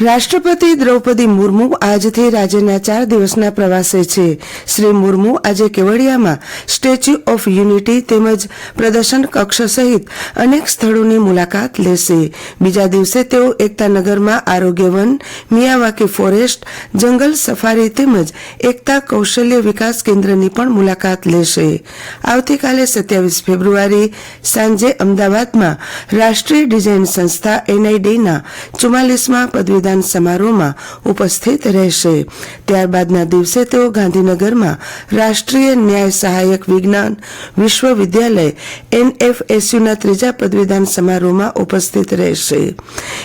રાષ્ટ્રપતિ દ્રૌપદી મુર્મુ આજથી રાજ્યના ચાર દિવસના પ્રવાસે છે. શ્રી મુર્મુ આજે કેવડિયામાં સ્ટેચ્યુ ઓફ યુનિટી તેમજ પ્રદર્શન કક્ષ સહિત અનેક સ્થળોની મુલાકાત લેશે. બીજા દિવસે તેઓ એકતાનગરમાં આરોગ્ય વન મિયાવાકી ફોરેસ્ટ, જંગલ સફારી તેમજ એકતા કૌશલ્ય વિકાસ કેન્દ્રની પણ મુલાકાત લેશે. આવતીકાલે સત્યાવીસ ફેબ્રુઆરી સાંજે અમદાવાદમાં રાષ્ટ્રીય ડિઝાઇન સંસ્થા એનઆઈડીના ચુમ્માલીસમાં પદવીદાન સમારોહમાં ઉપસ્થિત રહેશે. ત્યારબાદના દિવસે તેઓ ગાંધીનગરમાં રાષ્ટ્રીય ન્યાય સહાયક વિજ્ઞાન વિશ્વવિદ્યાલય એનએફએસયુના ત્રીજા પદવીદાન સમારોહમાં ઉપસ્થિત રહેશે.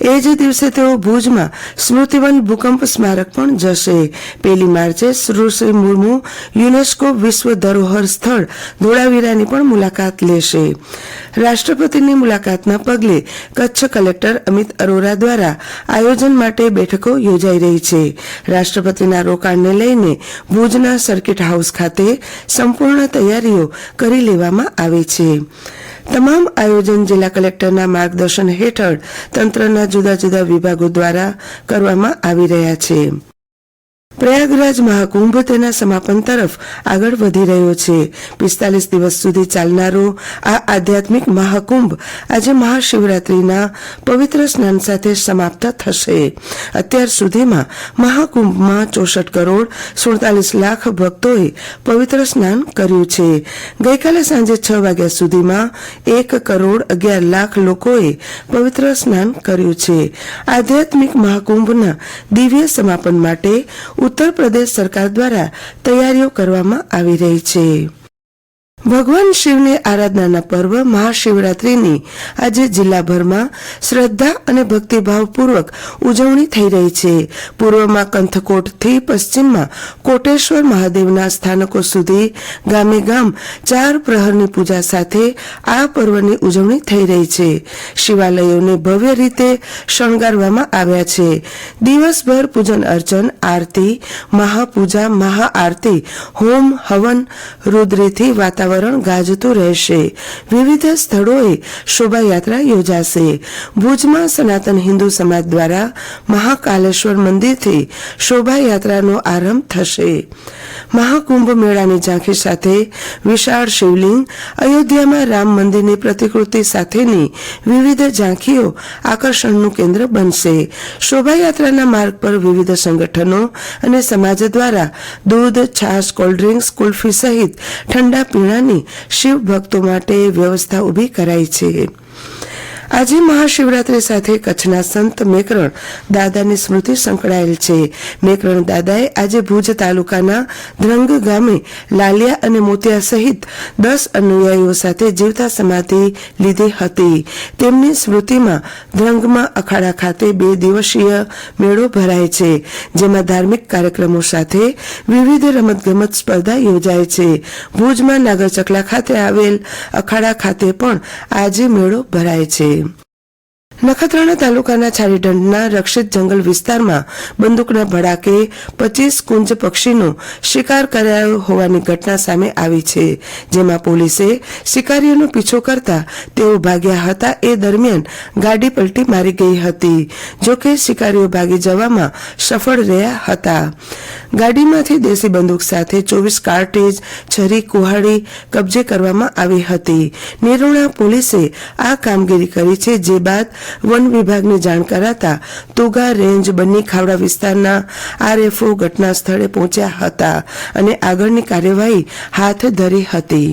એ જ દિવસે તેઓ ભુજમાં સ્મૃતિવન ભૂકંપ સ્મારક પણ જશે. પહેલી માર્ચે સુશ્રી મુર્મુ યુનેસ્કો વિશ્વ ધરોહર સ્થળ ધોળાવીરાની પણ મુલાકાત લેશે. રાષ્ટ્રપતિની મુલાકાતના પગલે કચ્છ કલેક્ટર અમિત અરોરા દ્વારા આયોજન માટે બેઠકો યોજાઈ રહી છે. રાષ્ટ્રપતિના રોકાણને લઈને ભુજના સર્કિટ હાઉસ ખાતે સંપૂર્ણ તૈયારીઓ કરી લેવામાં આવી છે. તમામ આયોજન જિલ્લા કલેક્ટરના માર્ગદર્શન હેઠળ તંત્રના જુદા જુદા વિભાગો દ્વારા કરવામાં આવી રહ્યા છે. પ્રયાગરાજ મહાકુંભ તેના સમાપન તરફ આગળ વધી રહ્યો છે. પિસ્તાલીસ દિવસ સુધી ચાલનારો આ આધ્યાત્મિક મહાકુંભ આજે મહાશિવરાત્રીના પવિત્ર સ્નાન સાથે સમાપ્ત થશે. અત્યાર સુધીમાં મહાકુંભમાં ચોસઠ કરોડ સુડતાલીસ લાખ ભક્તોએ પવિત્ર સ્નાન કર્યું છે. ગઈકાલે સાંજે છ વાગ્યા સુધીમાં એક કરોડ અગિયાર લાખ લોકોએ પવિત્ર સ્નાન કર્યું છે. આધ્યાત્મિક મહાકુંભના દિવ્ય સમાપન માટે ઉત્તર પ્રદેશ સરકાર દ્વારા તૈયારીઓ કરવામાં આવી રહી છે. ભગવાન શિવની આરાધનાના પર્વ મહાશિવરાત્રીની આજે જિલ્લાભરમાં શ્રદ્ધા અને ભક્તિભાવપૂર્વક ઉજવણી થઈ રહી છે. પૂર્વમાં કંથકોટથી પશ્ચિમમાં કોટેશ્વર મહાદેવના સ્થાનકો સુધી ગામે ગામ ચાર પ્રહરની પૂજા સાથે આ પર્વની ઉજવણી થઈ રહી છે. શિવાલયોને ભવ્ય રીતે શણગારવામાં આવ્યા છે. દિવસભર પૂજન અર્ચન, આરતી, મહાપૂજા, મહાઆરતી, હોમ, હવન, રુદ્રેથી વાતાવરણ વાતાવરણ ગાજતું રહેશે. વિવિધ સ્થળોએ શોભાયાત્રા યોજાશે. ભુજમાં સનાતન હિન્દુ સમાજ દ્વારા મહાકાલેશ્વર મંદિરથી શોભાયાત્રાનો આરંભ થશે. મહાકુંભ મેળાની ઝાંખી સાથે વિશાળ શિવલિંગ, અયોધ્યામાં રામ મંદિરની પ્રતિકૃતિ સાથેની વિવિધ ઝાંખીઓ આકર્ષણનું કેન્દ્ર બનશે. શોભાયાત્રાના માર્ગ પર વિવિધ સંગઠનો અને સમાજ દ્વારા દૂધ, છાશ, કોલ્ડ્રિંક્સ, કુલ્ફી સહિત ઠંડા પીણાની શિવ ભક્તો માટે વ્યવસ્થા ઊભી કરાઈ છે. આજે મહાશિવરાત્રી સાથે કચ્છના સંત મેકરણ દાદાની સ્મૃતિ સંકળાયેલ છે. મેકરણ દાદાએ આજે ભુજ તાલુકાના ધ્રંગ ગામે લાલિયા અને મોતિયા સહિત દસ અનુયાયીઓ સાથે જીવતા સમાધિ લીધી હતી. તેમની સ્મૃતિમાં ધ્રંગમાં અખાડા ખાતે બે દિવસીય મેળો ભરાય છે, જેમાં ધાર્મિક કાર્યક્રમો સાથે વિવિધ રમતગમત સ્પર્ધા યોજાય છે. ભુજમાં નાગરચકલા ખાતે આવેલ અખાડા ખાતે પણ આજે મેળો ભરાય છે. નખત્રાણા તાલુકાના છારીઢંઢના રક્ષિત જંગલ વિસ્તારમાં બંદૂકના ભડાકે પચીસ કુંજ પક્ષીનો શિકાર કરાયો હોવાની ઘટના સામે આવી છે, જેમાં પોલીસે શિકારીઓનો પીછો કરતા તેઓ ભાગ્યા હતા એ દરમિયાન ગાડી પલટી મારી ગઈ હતી, જોકે શિકારીઓ ભાગી જવામાં સફળ રહ્યા હતા. ગાડીમાંથી દેશી બંદૂક સાથે ચોવીસ કાર્ટેજ, છરી, કુહાડી કબજે કરવામાં આવી હતી. નિરોણા પોલીસે આ કામગીરી કરી છે, જે બાદ વન વિભાગને જાણ કરાતા તુગા રેન્જ બન્ની ખાવડા વિસ્તારના આરએફઓ ઘટના સ્થળે પહોંચ્યા હતા અને આગળની કાર્યવાહી હાથ ધરી હતી.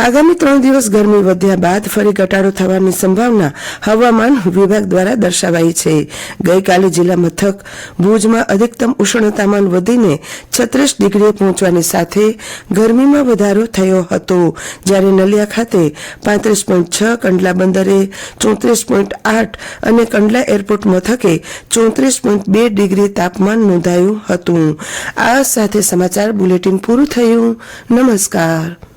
આગામી ત્રણ દિવસ ગરમી વધ્યા બાદ ફરી ઘટાડો થવાની સંભાવના હવામાન વિભાગ દ્વારા દર્શાવાઈ છે. ગઈકાલે જિલ્લા મથક ભુજમાં અધિકતમ ઉષ્ણતામાન વધીને છત્રીસ ડિગ્રીએ પહોંચવાની સાથે ગરમીમાં વધારો થયો હતો. જ્યારે નલિયા ખાતે પાંત્રીસ પોઈન્ટ છ, કંડલા બંદરે ચોત્રીસ પોઈન્ટ આઠ અને કંડલા એરપોર્ટ મથકે ચોત્રીસ પોઈન્ટ બે ડિગ્રી તાપમાન નોંધાયું હતું. આ સાથે સમાચાર બુલેટિન પૂરું થયું. નમસ્કાર.